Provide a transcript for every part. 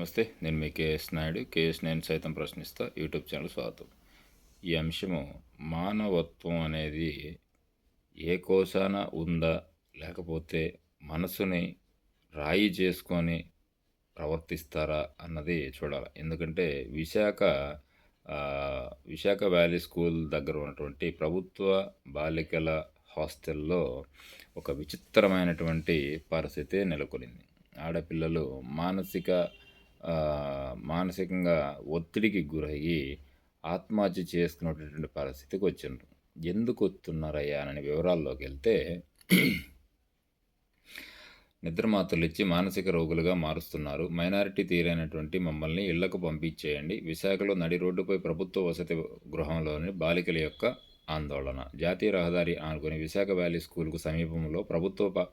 నమస్తే నేను మీ KS Naidu. KS నేను సైతం ప్రశ్నిస్తా. యూట్యూబ్ ఛానల్ స్వాగతం. ఈ అంశము మానవత్వం అనేది ఏ కోసాన ఉందా లేకపోతే మనసుని రాయి చేసుకొని ప్రవర్తిస్తారా అన్నది చూడాలి. ఎందుకంటే విశాఖ విశాఖ వ్యాలీ స్కూల్ దగ్గర ఉన్నటువంటి ప్రభుత్వ బాలికల హాస్టల్లో ఒక విచిత్రమైనటువంటి పరిస్థితి నెలకొనింది. ఆడపిల్లలు మానసిక మానసికంగా ఒత్తిడికి గురయ్యి ఆత్మహత్య చేసుకునేటటువంటి పరిస్థితికి వచ్చిండ్రు. ఎందుకు వస్తున్నారయ్యా అనే వివరాల్లోకి వెళ్తే నిద్రమాత్రలు ఇచ్చి మానసిక రోగులుగా మారుస్తున్నారు. మైనారిటీ తీరైనటువంటి మమ్మల్ని ఇళ్ళకు పంపించేయండి. విశాఖలో నడి రోడ్డుపై ప్రభుత్వ వసతి గృహంలోని బాలికల యొక్క ఆందోళన. జాతీయ రహదారి ఆనుకుని విశాఖ వ్యాలీ స్కూల్కు సమీపంలో ప్రభుత్వ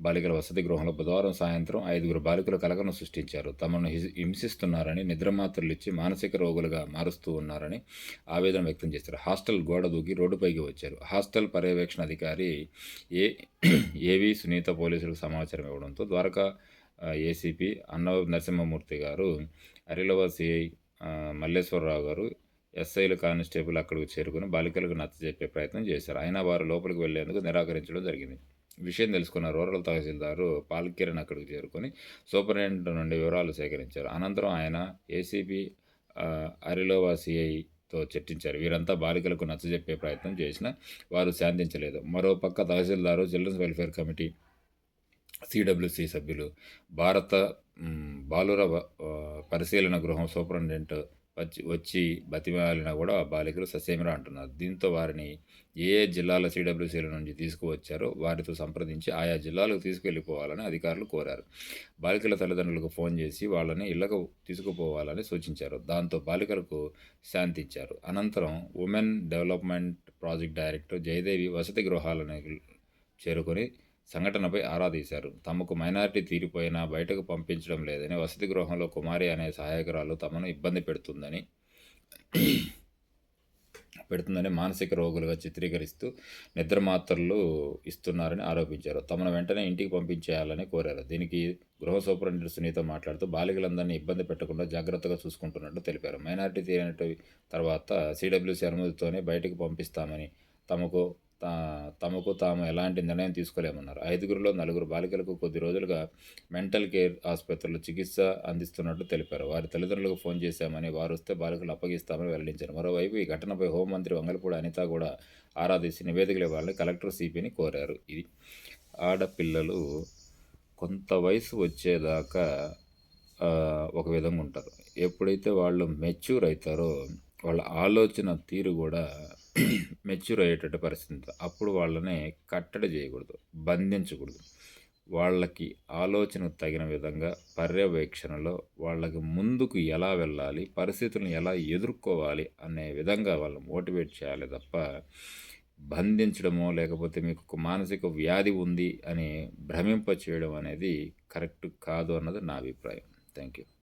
బాలికల వసతి గృహంలో బుధవారం సాయంత్రం ఐదుగురు బాలికలు కలకను సృష్టించారు. తమను హింసిస్తున్నారని నిద్రమాత్రలు ఇచ్చి మానసిక రోగులుగా మారుస్తూ ఉన్నారని ఆవేదన వ్యక్తం చేశారు. హాస్టల్ గోడ దూకి రోడ్డుపైకి వచ్చారు. హాస్టల్ పర్యవేక్షణ అధికారి ఏ ఏవి సునీత పోలీసులకు సమాచారం ఇవ్వడంతో ద్వారకా ఏసీపీ అన్న నరసింహమూర్తి గారు అరిలవ సిఐ మల్లేశ్వరరావు గారు ఎస్ఐలు కానిస్టేబుల్ అక్కడికి చేరుకుని బాలికలకు నచ్చజెప్పే ప్రయత్నం చేశారు. అయినా వారు లోపలికి వెళ్ళేందుకు నిరాకరించడం జరిగింది. విషయం తెలుసుకున్న రూరల్ తహసీల్దారు పాల్కిరణ్ అక్కడికి చేరుకొని సూపరింటెండెంట్ నుండి వివరాలు సేకరించారు. అనంతరం ఆయన ఏసీపీ అరిలోవా సిఐతో చర్చించారు. వీరంతా బాలికలకు నచ్చజెప్పే ప్రయత్నం చేసినా వారు శాంతించలేదు. మరోపక్క tahsildar children's welfare committee C W C సభ్యులు భారత బాలుర పరిశీలన గృహం సూపరింటెండెంట్ వచ్చి వచ్చి బతిమాలినా కూడా ఆ బాలికలు ససేమిరా అంటున్నారు. దీంతో వారిని ఏ ఏ జిల్లాల సిడబ్ల్యూసీల నుంచి తీసుకువచ్చారో వారితో సంప్రదించి ఆయా జిల్లాలకు తీసుకెళ్ళిపోవాలని అధికారులు కోరారు. బాలికల తల్లిదండ్రులకు ఫోన్ చేసి వాళ్ళని ఇళ్ళకు తీసుకుపోవాలని సూచించారు. దాంతో బాలికలకు శాంతించారు అనంతరం women development project director Jayadevi వసతి గృహాలను చేరుకొని సంఘటనపై ఆరా తీశారు. తమకు మైనారిటీ తీరిపోయినా బయటకు పంపించడం లేదని వసతి గృహంలో కుమారి అనే సహాయకురాలు తమను ఇబ్బంది పెడుతుందని పెడుతుందని మానసిక రోగులుగా చిత్రీకరిస్తూ నిద్ర మాత్రలు ఇస్తున్నారని ఆరోపించారు. తమను వెంటనే ఇంటికి పంపించేయాలని కోరారు. దీనికి గృహ సూపరింటెండెంట్ సునీత మాట్లాడుతూ బాలికలందరినీ ఇబ్బంది పెట్టకుండా జాగ్రత్తగా చూసుకుంటున్నట్టు తెలిపారు. మైనారిటీ తీరినట్టు తర్వాత సిడబ్ల్యూసీ అనుమతితోనే బయటకు పంపిస్తామని తమకు తమకు తాము ఎలాంటి నిర్ణయం తీసుకోలేమన్నారు. ఐదుగురిలో నలుగురు బాలికలకు కొద్ది రోజులుగా మెంటల్ కేర్ ఆసుపత్రిలో చికిత్స అందిస్తున్నట్టు తెలిపారు. వారి తల్లిదండ్రులకు ఫోన్ చేశామని వారు వస్తే బాలికలు అప్పగిస్తామని వెల్లడించారు. మరోవైపు ఈ ఘటనపై హోంమంత్రి వంగలపూడి అనిత కూడా ఆరాధించి నివేదికలు ఇవ్వాలని కలెక్టర్ సిపిని కోరారు. ఇది ఆడపిల్లలు కొంత వయసు వచ్చేదాకా ఒక విధంగా ఉంటారు. ఎప్పుడైతే వాళ్ళు మెచ్యూర్ అవుతారో వాళ్ళ ఆలోచన తీరు కూడా మెచ్యూర్ అయ్యేటట్టు పరిస్థితి అప్పుడు వాళ్ళని కట్టడి చేయకూడదు బంధించకూడదు. వాళ్ళకి ఆలోచనకు తగిన విధంగా పర్యవేక్షణలో వాళ్ళకి ముందుకు ఎలా వెళ్ళాలి పరిస్థితులను ఎలా ఎదుర్కోవాలి అనే విధంగా వాళ్ళని మోటివేట్ చేయాలి తప్ప బంధించడమో లేకపోతే మీకు ఒక మానసిక వ్యాధి ఉంది అని భ్రమింప చేయడం అనేది కరెక్ట్ కాదు అన్నది నా అభిప్రాయం. Thank you